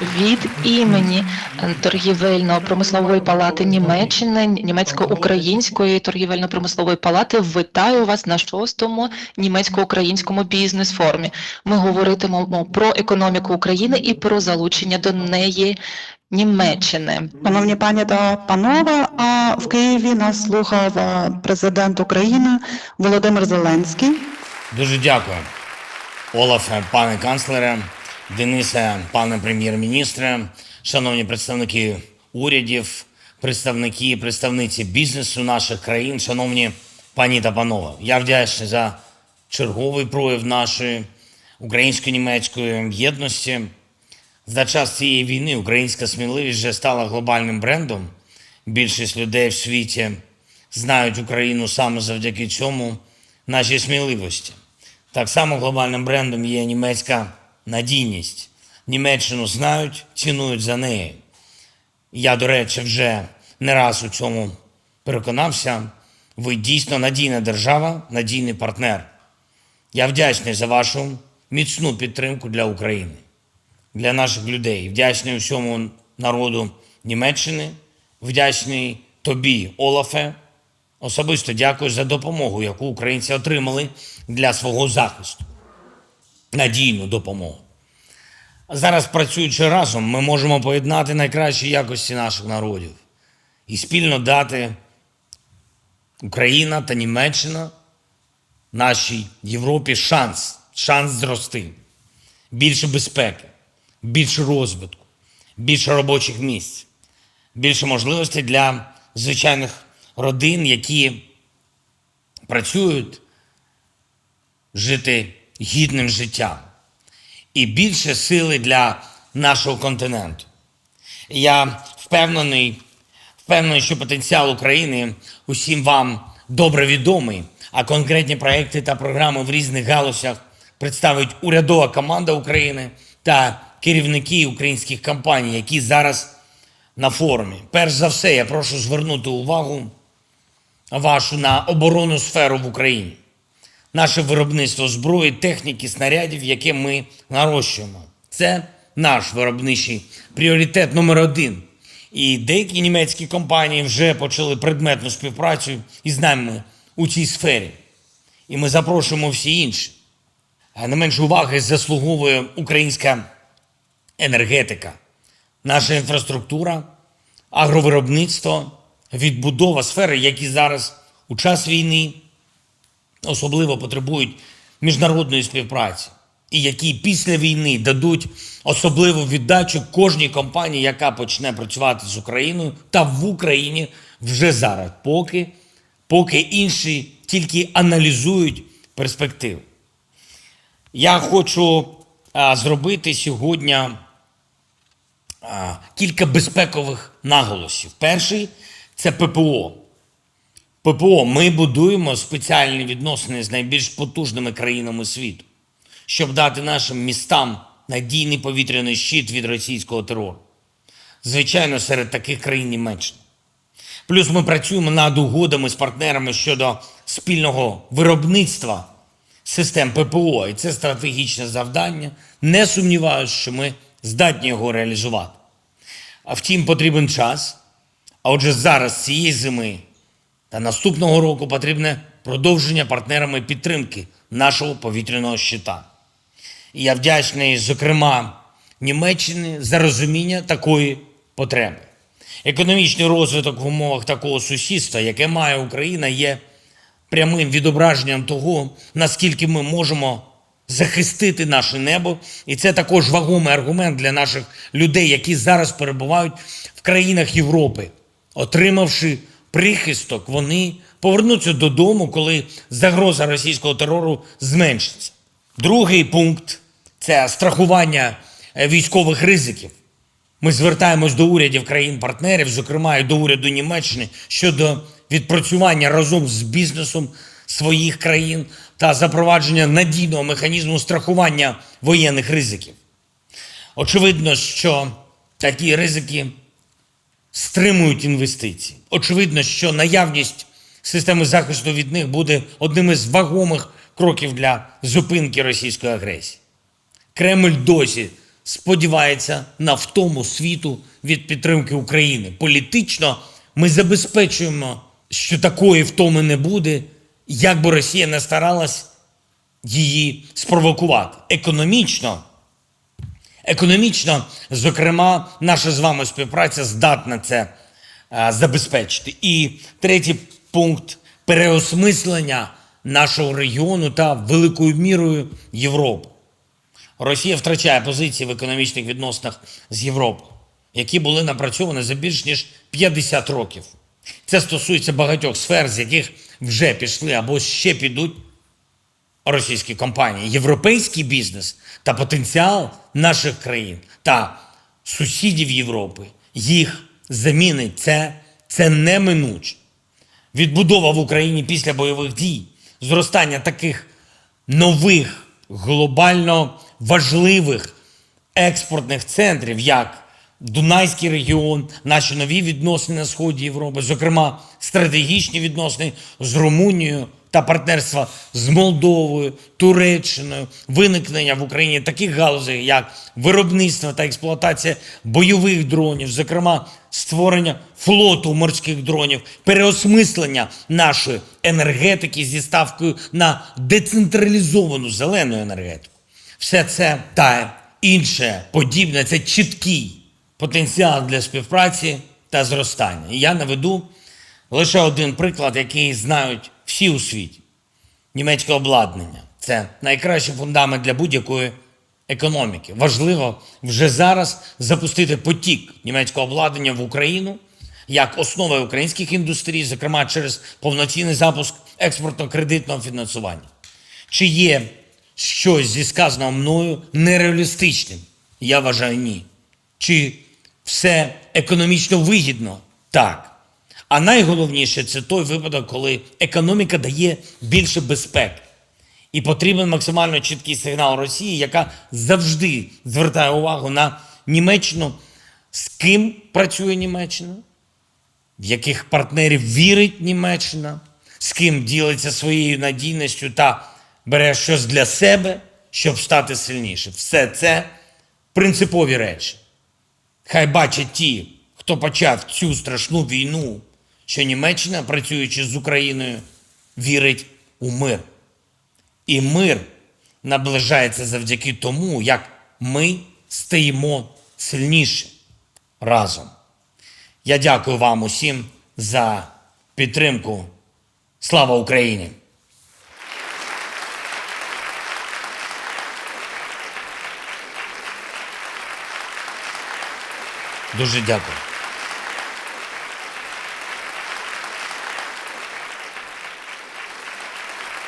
Від імені торгівельно-промислової палати Німеччини, німецько-української торгівельно-промислової палати вітаю вас на шостому німецько-українському бізнес-форумі. Ми говоритимемо про економіку України і про залучення до неї Німеччини. Шановні пані та панове, а в Києві нас слухав е, президент України Володимир Зеленський. Дуже дякую. Олафе, пане канцлере, Денисе, пане прем'єр-міністре, шановні представники урядів, представники, представниці бізнесу наших країн, шановні пані та панове. Я вдячний за черговий прояв нашої українсько-німецької єдності. За час цієї війни українська сміливість вже стала глобальним брендом. Більшість людей в світі знають Україну саме завдяки цьому нашій сміливості. Так само глобальним брендом є німецька надійність. Німеччину знають, цінують за неї. Я, до речі, вже не раз у цьому переконався. Ви дійсно надійна держава, надійний партнер. Я вдячний за вашу міцну підтримку для України, для наших людей. Вдячний усьому народу Німеччини, вдячний тобі, Олафе. Особисто дякую за допомогу, яку українці отримали для свого захисту. Надійну допомогу. Зараз, працюючи разом, ми можемо поєднати найкращі якості наших народів і спільно дати Україна та Німеччина нашій Європі шанс, шанс зрости. Більше безпеки, більше розвитку, більше робочих місць, більше можливостей для звичайних родин, які працюють, жити гідним життям, і більше сили для нашого континенту. Я впевнений, впевнений, що потенціал України усім вам добре відомий, а конкретні проекти та програми в різних галузях представить урядова команда України та керівники українських компаній, які зараз на форумі. Перш за все, я прошу звернути увагу вашу на оборонну сферу в Україні. Наше виробництво зброї, техніки, снарядів, яке ми нарощуємо. Це наш виробничий пріоритет номер один. І деякі німецькі компанії вже почали предметну співпрацю із нами у цій сфері. І ми запрошуємо всі інші. Не менше уваги заслуговує українська енергетика, наша інфраструктура, агровиробництво, відбудова сфери, які зараз у час війни особливо потребують міжнародної співпраці, і які після війни дадуть особливу віддачу кожній компанії, яка почне працювати з Україною та в Україні вже зараз, поки, поки інші тільки аналізують перспективи. Я хочу а, зробити сьогодні а, кілька безпекових наголосів. Перший це ППО. ППО ми будуємо спеціальні відносини з найбільш потужними країнами світу, щоб дати нашим містам надійний повітряний щит від російського терору. Звичайно, серед таких країн Німеччина. Плюс ми працюємо над угодами з партнерами щодо спільного виробництва систем ППО, і це стратегічне завдання. Не сумніваюся, що ми здатні його реалізувати. А втім, потрібен час. А отже, зараз цієї зими та наступного року потрібне продовження партнерами підтримки нашого повітряного щита. І я вдячний, зокрема, Німеччині за розуміння такої потреби. Економічний розвиток в умовах такого сусідства, яке має Україна, є прямим відображенням того, наскільки ми можемо захистити наше небо. І це також вагомий аргумент для наших людей, які зараз перебувають в країнах Європи, отримавши прихисток, вони повернуться додому, коли загроза російського терору зменшиться. Другий пункт це страхування е, військових ризиків. Ми звертаємось до урядів країн-партнерів, зокрема і до уряду Німеччини, щодо відпрацювання разом з бізнесом своїх країн та запровадження надійного механізму страхування воєнних ризиків. Очевидно, що такі ризики стримують інвестиції. Очевидно, що наявність системи захисту від них буде одним із вагомих кроків для зупинки російської агресії. Кремль досі сподівається на втому світу від підтримки України. Політично ми забезпечуємо, що такої втоми не буде, як би Росія не старалась її спровокувати. Економічно Економічно, зокрема, наша з вами співпраця здатна це е, забезпечити. І третій пункт переосмислення нашого регіону та великою мірою Європи. Росія втрачає позиції в економічних відносинах з Європою, які були напрацьовані за більш ніж 50 років. Це стосується багатьох сфер, з яких вже пішли або ще підуть російські компанії, європейський бізнес та потенціал наших країн та сусідів Європи їх замінить. Це, це неминуче. Відбудова в Україні після бойових дій, зростання таких нових глобально важливих експортних центрів, як Дунайський регіон, наші нові відносини на сході Європи, зокрема стратегічні відносини з Румунією та партнерства з Молдовою, Туреччиною, виникнення в Україні таких галузей, як виробництво та експлуатація бойових дронів, зокрема створення флоту морських дронів, переосмислення нашої енергетики зі ставкою на децентралізовану зелену енергетику. Все це та інше подібне це чіткий потенціал для співпраці та зростання. І я наведу лише один приклад, який знають всі у світі: німецьке обладнання. Це найкращий фундамент для будь-якої економіки. Важливо вже зараз запустити потік німецького обладнання в Україну як основи українських індустрій, зокрема через повноцінний запуск експортно-кредитного фінансування. Чи є щось зі сказаного мною нереалістичним? Я вважаю ні. Чи все економічно вигідно? Так. А найголовніше це той випадок, коли економіка дає більше безпеки. І потрібен максимально чіткий сигнал Росії, яка завжди звертає увагу на Німеччину, з ким працює Німеччина, в яких партнерів вірить Німеччина, з ким ділиться своєю надійністю та бере щось для себе, щоб стати сильніше. Все це принципові речі. Хай бачать ті, хто почав цю страшну війну, що Німеччина, працюючи з Україною, вірить у мир. І мир наближається завдяки тому, як ми стаємо сильніше разом. Я дякую вам усім за підтримку. Слава Україні! Дуже дякую.